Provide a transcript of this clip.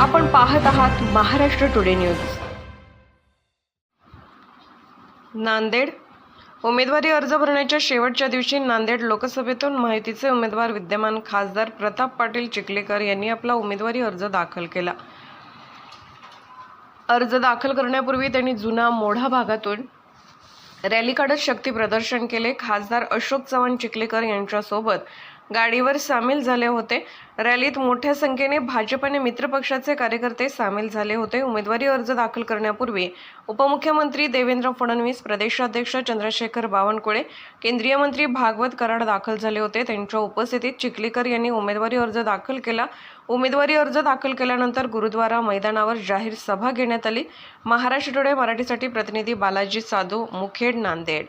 आपण पाहत आहात महाराष्ट्र टुडे न्यूज. नांदेड. उमेदवारी अर्ज भरण्याच्या शेवटच्या दिवशी नांदेड लोकसभेतून माहितीचे उमेदवार विद्यमान खासदार प्रताप पाटील चिखलेकर यांनी आपला उमेदवारी अर्ज दाखल केला. अर्ज दाखल करण्यापूर्वी त्यांनी जुना मोढा भागातून रॅली काढत शक्ती प्रदर्शन केले. खासदार अशोक चव्हाण चिखलेकर यांच्यासोबत गाडीवर सामील झाले होते. रॅलीत मोठ्या संख्येने भाजप आणि मित्रपक्षाचे कार्यकर्ते सामील झाले होते. उमेदवारी अर्ज दाखल करण्यापूर्वी उपमुख्यमंत्री देवेंद्र फडणवीस प्रदेशाध्यक्ष चंद्रशेखर बावनकुळे केंद्रीय मंत्री भागवत कराड दाखल झाले होते. त्यांच्या उपस्थितीत चिखलीकर यांनी उमेदवारी अर्ज दाखल केला. उमेदवारी अर्ज दाखल केल्यानंतर गुरुद्वारा मैदानावर जाहीर सभा घेण्यात आली. महाराष्ट्र टुडे मराठीसाठी प्रतिनिधी बालाजी साधू मुखेड नांदेड.